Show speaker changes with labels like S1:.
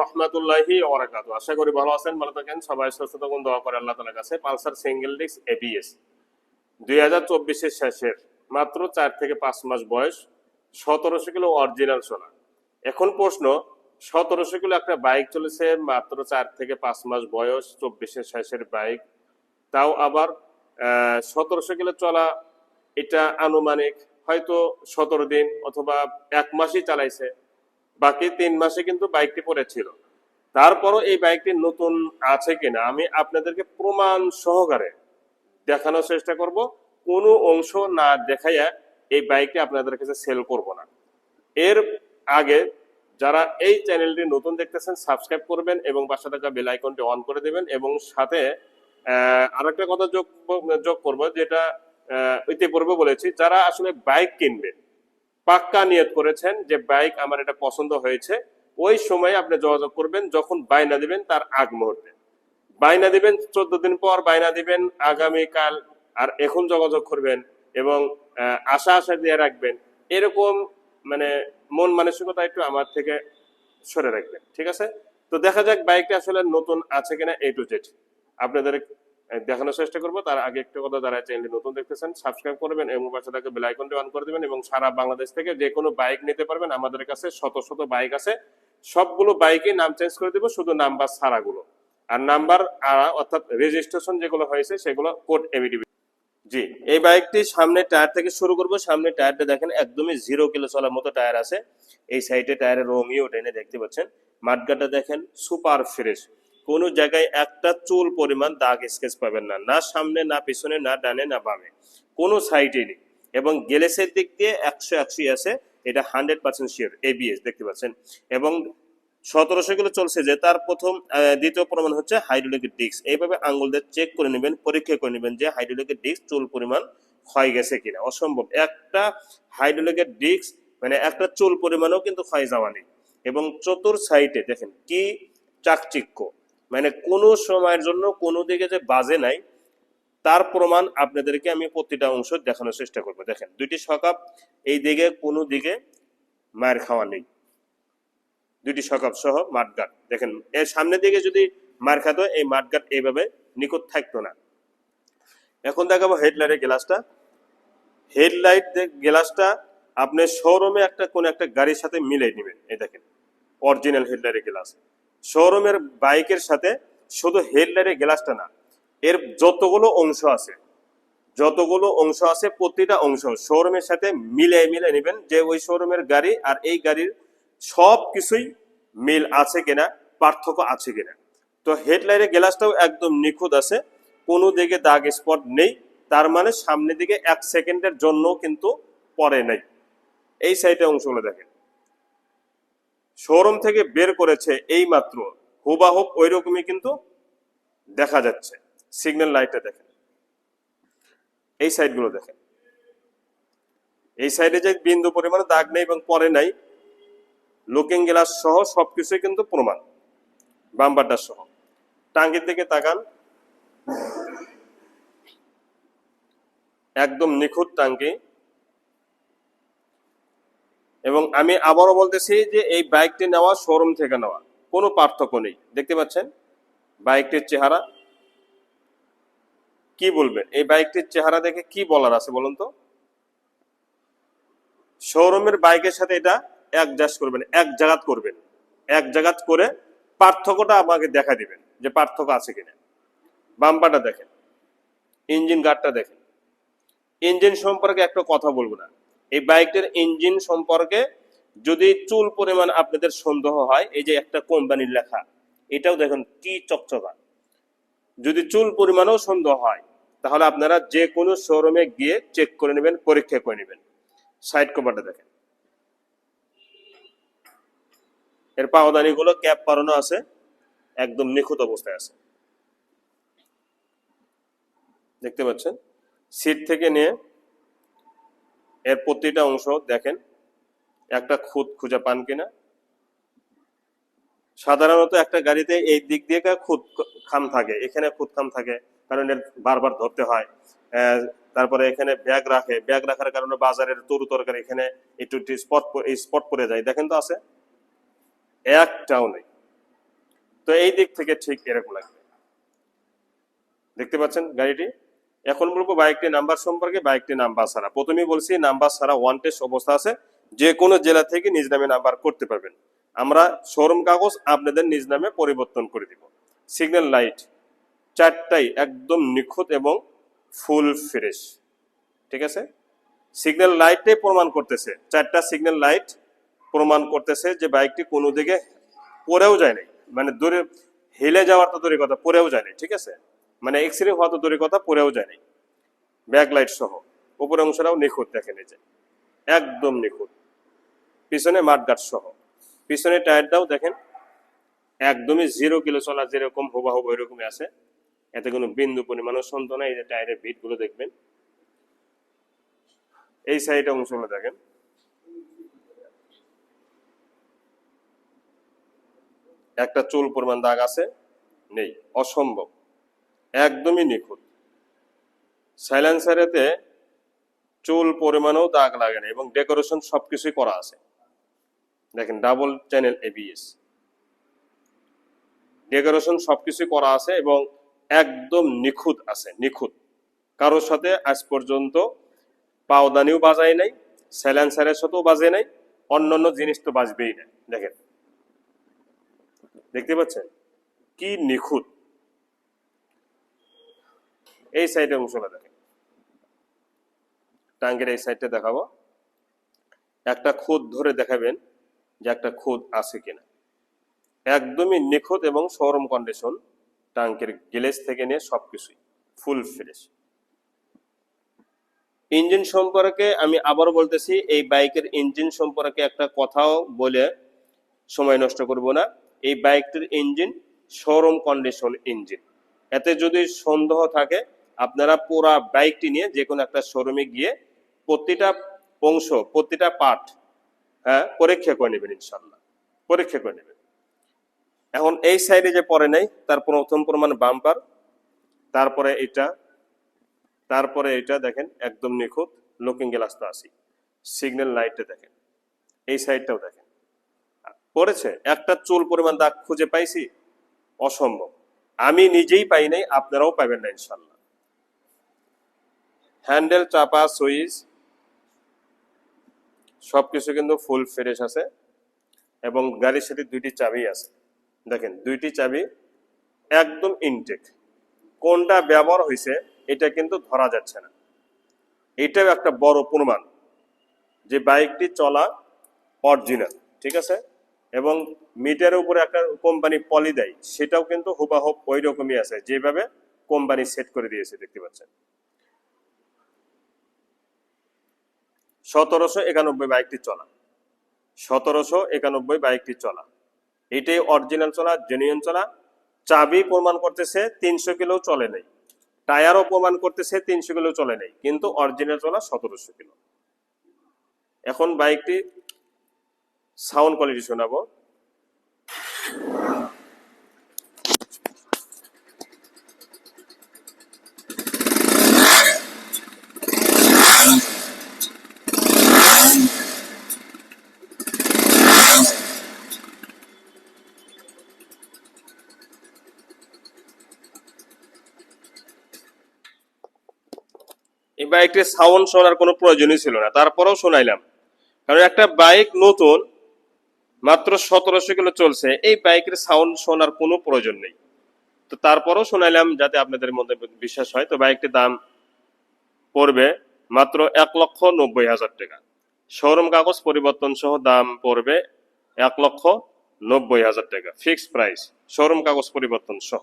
S1: রহমতুল্লাহি ওবরাকাত আশা করি ভালো আছেন, ভালো থাকেন। সবাই সুস্থ থাকুন, দোয়া করে আল্লাহ তালার কাছে। পালসার সিঙ্গেল এবিএস শেষের মাত্র থেকে মাস বয়স সতেরোশো কিলো অরিজিনাল সোনা। এখন প্রশ্ন, সতেরোশো কিলো একটা বাইক চলেছে মাত্র চার থেকে পাঁচ মাস বয়স, চব্বিশের শেষের বাইক। তাও আবার সতেরোশো কিলো চলা এটা আনুমানিক হয়তো সতেরো দিন অথবা এক মাসই চালাইছে। বাকি তিন মাসে কিন্তু বাইকটি পড়েছিল। তারপরও এই বাইকটি নতুন আছে কিনা আমি আপনাদেরকে প্রমাণ সহকারে দেখানোর চেষ্টা করব। কোনো অংশ না দেখাইয়া এই বাইকটি আপনাদের কাছে সেল করব না। এর আগে যারা এই চ্যানেলটি নতুন দেখতেছেন সাবস্ক্রাইব করবেন এবং পাশে থাকা বেল আইকনটি অন করে দেবেন এবং সাথে আহ, আরেকটা কথা যোগ যোগ করব যেটা ইতিপূর্বে বলেছি যারা আসলে বাইক কিনবে পাক্কা নিয়ত করেছেন যে বাইক আমার এটা পছন্দ হয়েছে, ওই সময় আপনি যোগাযোগ করবেন, যখন বায়না দিবেন তার আগ মুহূর্তে। বায়না দিবেন চোদ্দ দিন পর, বায়না দিবেন আগামীকাল, আর এখন যোগাযোগ করবেন এবং আশা আশা দিয়ে রাখবেন। এরকম মানে মন মানসিকতা একটু আমার থেকে সরে রাখবেন, ঠিক আছে? তো দেখা যাক বাইকটা আসলে নতুন আছে কিনা এ টু জেড আপনাদের দেখানোর চেষ্টা করব। তার আগে একটা কথা যারা চ্যানেলটি নতুন দেখতেছেন সাবস্ক্রাইব করবেন এবং পাশে থাকা বেল আইকনটি অন করে দিবেন এবং সারা বাংলাদেশ থেকে যে কোনো বাইক নিতে পারবেন। আমাদের কাছে শত শত বাইক আছে। সবগুলো বাইকে নাম চেঞ্জ করে দেবো, শুধু নাম্বার ছাড়াগুলো। আর নাম্বার অর্থাৎ রেজিস্ট্রেশন যেগুলো হয়েছে, সেগুলো কোড এবিডিবি জি, এই বাইকটি সামনে টায়ার থেকে শুরু করব। সামনে টায়ারটা দেখেন, একদমই জিরো কিলো চলার মতো টায়ার আছে। এই সাইডে টায়ারের রঙিও টেনে দেখতে পাচ্ছেন। মাঠগাটা দেখেন সুপার ফ্রেশ কোনো জায়গায় একটা চুল পরিমাণ দাগ স্কেচ পাবেন না। না সামনে, না পিছনে, না ডানে, না বামে। কোনো সাইডে নেই। এবং গ্যালেসের দিক দিয়ে একশো একশো আছে। এটা হান্ড্রেড পার্সেন্ট শিওর এবিএস দেখতে পাচ্ছেন? এবং সতেরোশো কিলো চলছে যে, তার প্রথম দ্বিতীয় প্রমাণ হচ্ছে হাইড্রোলিকের ডিস্ক এইভাবে আঙ্গুল দিয়ে চেক করে নেবেন, পরীক্ষা করে নেবেন যে হাইড্রোলিকের ডিস্ক চুল পরিমাণ ক্ষয় গেছে কিনা। অসম্ভব। একটা হাইড্রোলিকের ডিস্ক মানে একটা চুল পরিমাণও কিন্তু ক্ষয় যাওয়া নেই। এবং চতুর সাইডে দেখেন কি চাকচিক্য। মানে কোনো সময়ের জন্য কোনো দিকে যে বাজে নাই, তার প্রমাণ আপনাদেরকে আমি প্রতিটা অংশ দেখানোর চেষ্টা করব। দেখেন, দুইটি সকাপ, এই দিকে কোনো দিকে মায়ের খাওয়া নেই। দুইটি সকাপ সহ মাঠগাট দেখেন, এর সামনের দিকে যদি মার খাতো এই মাঠগাট এইভাবে নিখুঁত থাকতো না। এখন দেখাবো হেডলাইটের গ্লাসটা। হেডলাইট গ্লাসটা আপনি শোরুমে একটা কোন একটা গাড়ির সাথে মিলাই নেবেন। এই দেখেন, অরিজিনাল হেডলাইটের গ্লাস। শোরুমের বাইকের সাথে শুধু হেডলাইটের গ্লাসটা না, এর যতগুলো অংশ আছে, যতগুলো অংশ আছে, প্রতিটা অংশ শোরুমের সাথে মিলিয়ে মিলিয়ে নেবেন যে ওই শোরুমের গাড়ি আর এই গাড়ির সব কিছুই মিল আছে কিনা, পার্থক্য আছে কিনা। তো হেডলাইটের গ্লাসটাও একদম নিখুঁত আছে, কোনো দিকে দাগ স্পট নেই, তার মানে সামনের দিকে এক সেকেন্ডের জন্য কিন্তু পরে নাই। এই সাইডে অংশগুলো দেখেন। শোরুম থেকে বের করেছে এই মাত্র হুবাহুব ওই রকমই কিন্তু দেখা যাচ্ছে। সিগন্যাল লাইটটা দেখেন। এই সাইডগুলো দেখেন। এই সাইডে যে বিন্দু পরিমাণে দাগ নেই এবং পরে নাই লুকিং গ্লাস সহ সবকিছুই কিন্তু প্রমাণ। বাম্বারটা সহ। টাঙ্গির দিকে তাকান। একদম নিখুঁত টাঙ্কি এবং আমি আবারও বলতেছি যে এই বাইকটি নেওয়া শোরুম থেকে নেওয়া, কোনো পার্থক্য নেই। দেখতে পাচ্ছেন? বাইকটির চেহারা। কি বলবেন? এই বাইকটির চেহারা দেখে কি বলার আছে বলুন তো? শোরুমের বাইকের সাথে এটা এক জাস করবেন, এক জাগাত করবেন। এক জাগাত করে পার্থক্যটা আমাকে দেখা দিবেন যে পার্থক্য আছে কিনা। বাম্পাটা দেখেন, ইঞ্জিন গার্ডটা দেখেন। ইঞ্জিন সম্পর্কে একটা কথা বলব না। এই বাইকটার ইঞ্জিন সম্পর্কে যদি চুল পরিমাণ আপনাদের সন্দেহ হয়, এই যে একটা কোম্পানির লেখা, এটাও দেখুন কি চকচকা। যদি চুল পরিমাণও সন্দেহ হয়, তাহলে আপনারা যে কোনো শোরুমে গিয়ে চেক করে নেবেন, পরীক্ষা করে নেবেন। সাইড কভারটা দেখেন। এর পাওদানি গুলো ক্যাপ পারানো আছে, একদম নিখুঁত অবস্থায় আছে। দেখতে পাচ্ছেন? সিট থেকে নিয়ে এর প্রতিটা অংশ দেখেন, একটা খুদ খুঁজে পান কিনা। সাধারণত একটা গাড়িতে এই দিক দিয়ে খুদ খাম থাকে, এখানে খুদ খাম থাকে, কারণ এর বারবার ধরতে হয়। তারপরে এখানে ব্যাগ রাখে, ব্যাগ রাখার কারণে বাজারের তরু তরকারি এখানে একটু স্পট স্পট পড়ে যায়। দেখেন তো আছে? একটাও নেই। তো এই দিক থেকে ঠিক এরকম লাগবে। দেখতে পাচ্ছেন গাড়িটি? এখন বলব বাইকটি নাম্বার সম্পর্কে বাইকটি নাম্বার ছাড়া। প্রথমেই বলছি, নাম্বার ছাড়া ওয়ান টেস্ট অবস্থা আছে। যে কোনো জেলা থেকে নিজ নামে নাম্বার করতে পারবেন। আমরা শোরুম কাগজ আপনাদের নিজ নামে পরিবর্তন করে দিব। সিগন্যাল লাইট চারটাই একদম নিখুঁত এবং ফুল ফ্রেশ। ঠিক আছে? সিগন্যাল লাইটটাই প্রমাণ করতেছে। চারটা সিগন্যাল লাইট প্রমাণ করতেছে যে বাইকটি কোনো দিকে পড়েও যায় নাই। মানে দূরে হেলে যাওয়ার তো দূরের কথা, পড়েও যায় নাই। ঠিক আছে? মানে এক্সিডেন্ট হওয়া তো দূরের কথা, পরেও যায় নাই। ব্যাক লাইট সহ। উপরের অংশটাও নিখুঁত দেখেন এই যে একদম নিখুঁত। পিছনে মাঠগাট সহ। পিছনে টায়ারটাও দেখেন, একদমই জিরো কিলো চলা যেরকম হুবাহুব ওইরকমই আছে। এতে কোনো বিন্দু পরিমাণও সন্ত নাই, এই যে টায়ারের বিটগুলো দেখবেন। এই সাইডে অংশগুলো দেখেন। একটা চুল পরিমাণ দাগ আছে? নেই। অসম্ভব। একদমই নিখুঁত। সাইলেন্সারেতে চুল পরিমাণেও দাগ লাগে না এবং ডেকোরেশন সবকিছুই করা আছে। দেখেন, ডাবল চ্যানেল এবিএস ডেকোরেশন সবকিছুই করা আছে এবং একদম নিখুঁত আছে, নিখুঁত। কারোর সাথে আজ পর্যন্ত পাওদানিও বাজায় নাই স্যালেন্সারের সাথেও বাজে নাই, অন্যান্য জিনিস তো বাজবেই না। দেখেন, দেখতে পাচ্ছেন? কি নিখুঁত। এই সাইডে অংশটা দেখেন টাঙ্গের এই সাইডটা দেখাবো। একটা খুদ ধরে দেখাবেন যে একটা খুদ আছে কিনা। একদমই নিখুঁত এবং শোরুম কন্ডিশন টাঙ্কের গ্লেজ থেকে নিয়ে সবকিছুই ফুল ফ্রেশ ইঞ্জিন সম্পর্কে আমি আবার বলতেছি, এই বাইকের ইঞ্জিন সম্পর্কে একটা কথাও বলে সময় নষ্ট করব না। এই বাইকটির ইঞ্জিন শোরুম কন্ডিশন ইঞ্জিন এতে যদি সন্দেহ থাকে আপনারা পুরা বাইকটি নিয়ে যে কোনো একটা শোরুমে গিয়ে প্রতিটা অংশ, প্রতিটা পার্ট হ্যাঁ পরীক্ষা করে নেবেন ইনশাল্লাহ পরীক্ষা করে নেবেন। এখন এই সাইডে যে পরে নাই, তার প্রথম প্রমাণ বাম্পার, তারপরে এটা তারপরে এটা দেখেন, একদম নিখুঁত লুকিং গ্লাস তো আসি সিগন্যাল লাইটে দেখেন, এই সাইডটাও দেখেন। পড়েছে, একটা চুল পরিমাণ দাগ খুঁজে পাইছি, অসম্ভব। আমি নিজেই পাই নাই, আপনারাও পাবেন না ইনশাল্লাহ হ্যান্ডেল, চাপা, সুইচ, সবকিছু কিন্তু ফুল ফ্রেশ আছে এবং গাড়ির সাথে দুইটি চাবি আছে। দেখেন, দুইটি চাবি একদম ইনটেক কোনটা ব্যবহার হয়েছে, এটা কিন্তু ধরা যাচ্ছে না। এটাও একটা বড় প্রমাণ যে বাইকটি চলা অরিজিনাল ঠিক আছে? এবং মিটারের উপরে একটা কোম্পানি পলি দেয়, সেটাও কিন্তু হুবাহুব ওই রকমই আছে, যেভাবে কোম্পানি সেট করে দিয়েছে, দেখতে পাচ্ছেন। সতেরোশো একানব্বই বাইকটি চলা। সতেরোশো একানব্বই বাইকটি চলা। এটাই অরিজিনাল চলা জেনুইন চলা। চাবি প্রমাণ করতেছে তিনশো কিলো চলে নেই। টায়ারও প্রমাণ করতেছে তিনশো কিলো চলে নেই, কিন্তু অরিজিনাল চলা সতেরোশো কিলো। এখন বাইকটি সাউন্ড কোয়ালিটি শোনাবো। এই বাইকটির সাউন্ড শোনার কোনো প্রয়োজনই ছিল না। তারপরেও শোনাইলাম। কারণ একটা বাইক নতুন, মাত্র সতেরোশো কিলো চলছে, এই বাইকের সাউন্ড শোনার কোনো প্রয়োজন নেই। তো তারপরেও শোনাইলাম যাতে আপনাদের মধ্যে বিশ্বাস হয়। তো বাইকটির দাম পড়বে মাত্র এক লক্ষ নব্বই হাজার টাকা। শোরুম কাগজ পরিবর্তন সহ দাম পড়বে এক লক্ষ নব্বই হাজার টাকা। ফিক্সড প্রাইস, শোরুম কাগজ পরিবর্তন সহ।